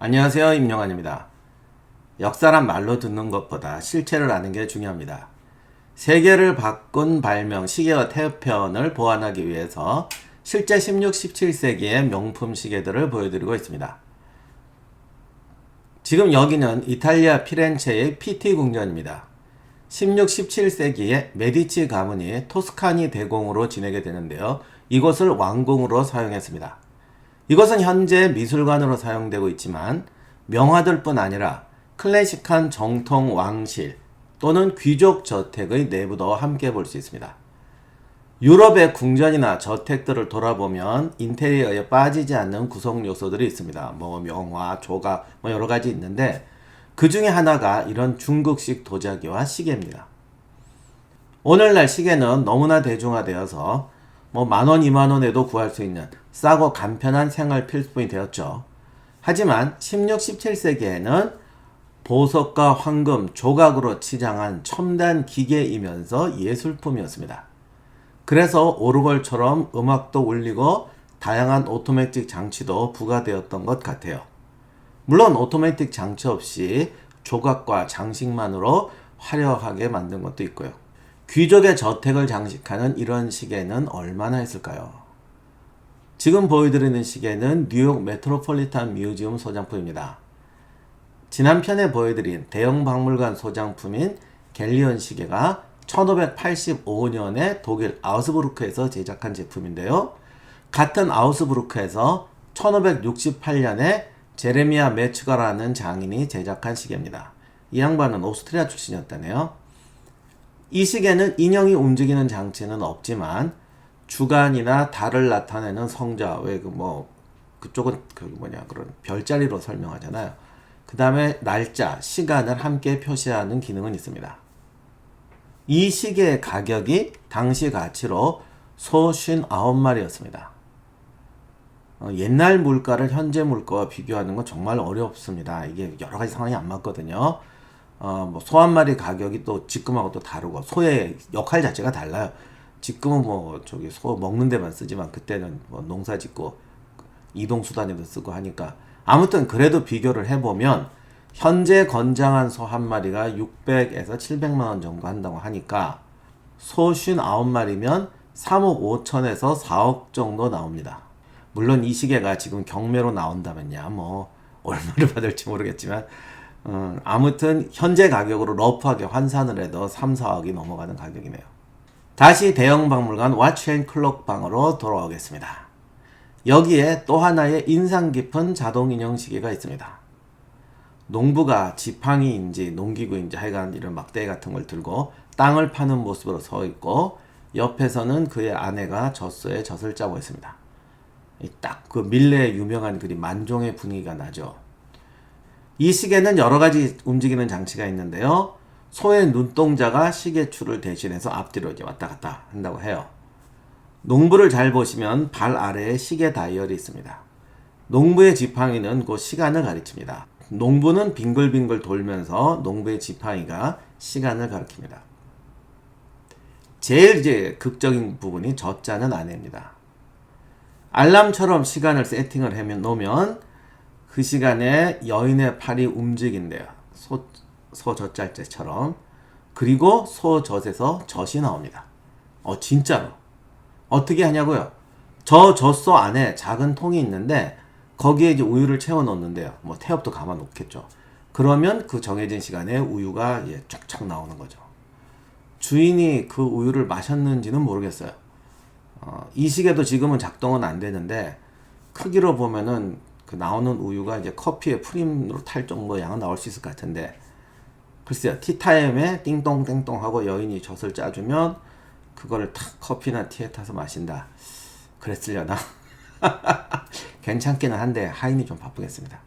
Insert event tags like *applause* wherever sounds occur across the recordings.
안녕하세요. 임영환입니다. 역사란 말로 듣는 것보다 실체를 아는 게 중요합니다. 세계를 바꾼 발명 시계와 태편을 보완하기 위해서 실제 16, 17세기의 명품 시계들을 보여드리고 있습니다. 지금 여기는 이탈리아 피렌체의 PT 궁전입니다. 16, 17세기에 메디치 가문이 토스카니 대공으로 지내게 되는데요. 이곳을 왕궁으로 사용했습니다. 이것은 현재 미술관으로 사용되고 있지만 명화들뿐 아니라 클래식한 정통 왕실 또는 귀족 저택의 내부도 함께 볼 수 있습니다. 유럽의 궁전이나 저택들을 돌아보면 인테리어에 빠지지 않는 구성 요소들이 있습니다. 뭐 명화, 조각, 뭐 여러 가지 있는데 그 중에 하나가 이런 중국식 도자기와 시계입니다. 오늘날 시계는 너무나 대중화되어서 뭐 만원, 이만원에도 구할 수 있는 싸고 간편한 생활 필수품이 되었죠. 하지만 16, 17세기에는 보석과 황금, 조각으로 치장한 첨단 기계이면서 예술품이었습니다. 그래서 오르골처럼 음악도 울리고 다양한 오토매틱 장치도 부과되었던 것 같아요. 물론 오토매틱 장치 없이 조각과 장식만으로 화려하게 만든 것도 있고요. 귀족의 저택을 장식하는 이런 시계는 얼마나 했을까요? 지금 보여드리는 시계는 뉴욕 메트로폴리탄 뮤지엄 소장품입니다. 지난 편에 보여드린 대형 박물관 소장품인 갤리온 시계가 1585년에 독일 아우스부르크에서 제작한 제품인데요. 같은 아우스부르크에서 1568년에 제레미아 메츠가라는 장인이 제작한 시계입니다. 이 양반은 오스트리아 출신이었다네요. 이 시계는 인형이 움직이는 장치는 없지만 주간이나 달을 나타내는 성자 왜 그 뭐 그쪽은 그 뭐냐 그런 별자리로 설명하잖아요. 그 다음에 날짜, 시간을 함께 표시하는 기능은 있습니다. 이 시계의 가격이 당시 가치로 소 59마리였습니다. 어, 옛날 물가를 현재 물가와 비교하는 건 정말 어렵습니다. 이게 여러 가지 상황이 안 맞거든요. 어, 뭐, 소 한 마리 가격이 또 지금하고 또 다르고, 소의 역할 자체가 달라요. 지금은 뭐, 저기 소 먹는 데만 쓰지만, 그때는 뭐 농사 짓고, 이동 수단에도 쓰고 하니까. 아무튼 그래도 비교를 해보면, 현재 건장한 소 한 마리가 600에서 700만 원 정도 한다고 하니까, 소 59마리면 3억 5천에서 4억 정도 나옵니다. 물론 이 시계가 지금 경매로 나온다면야, 뭐, 얼마를 *laughs* 받을지 모르겠지만, 어, 아무튼 현재 가격으로 러프하게 환산을 해도 3, 4억이 넘어가는 가격이네요. 다시 대형 박물관 왓앤클록 방으로 돌아오겠습니다. 여기에 또 하나의 인상 깊은 자동 인형 시계가 있습니다. 농부가 지팡이인지 농기구인지 하여간 이런 막대 같은 걸 들고 땅을 파는 모습으로 서 있고 옆에서는 그의 아내가 젖소에 젖을 짜고 있습니다. 딱 그 밀레의 유명한 그림 만종의 분위기가 나죠. 이 시계는 여러 가지 움직이는 장치가 있는데요. 소의 눈동자가 시계추를 대신해서 앞뒤로 이제 왔다 갔다 한다고 해요. 농부를 잘 보시면 발 아래에 시계 다이얼이 있습니다. 농부의 지팡이는 그 시간을 가리킵니다. 농부는 빙글빙글 돌면서 농부의 지팡이가 시간을 가리킵니다. 제일 이제 극적인 부분이 젖자는 아내입니다. 알람처럼 시간을 세팅을 해 놓으면 그 시간에 여인의 팔이 움직인대요. 소, 소젖잘때처럼. 그리고 소젖에서 젖이 나옵니다. 어, 진짜로. 어떻게 하냐고요? 저 젖소 안에 작은 통이 있는데 거기에 이제 우유를 채워 넣는데요. 뭐 태엽도 감아 놓겠죠. 그러면 그 정해진 시간에 우유가 예, 쫙쫙 나오는 거죠. 주인이 그 우유를 마셨는지는 모르겠어요. 어, 이 시계도 지금은 작동은 안 되는데 크기로 보면은 그 나오는 우유가 이제 커피에 프림으로 탈 정도 양은 나올 수 있을 것 같은데 글쎄요 티타임에 띵동띵동 하고 여인이 젖을 짜주면 그거를 탁 커피나 티에 타서 마신다. 그랬으려나? *laughs* 괜찮기는 한데 하인이 좀 바쁘겠습니다.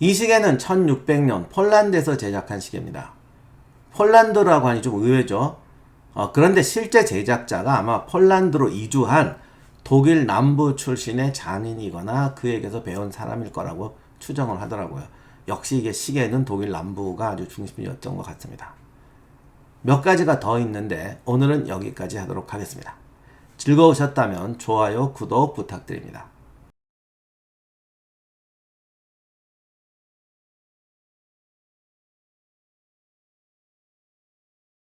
이 시계는 1600년 폴란드에서 제작한 시계입니다. 폴란드라고 하니 좀 의외죠? 어, 그런데 실제 제작자가 아마 폴란드로 이주한 독일 남부 출신의 장인이거나 그에게서 배운 사람일 거라고 추정을 하더라고요. 역시 이게 시계는 독일 남부가 아주 중심이었던 것 같습니다. 몇 가지가 더 있는데 오늘은 여기까지 하도록 하겠습니다. 즐거우셨다면 좋아요, 구독 부탁드립니다.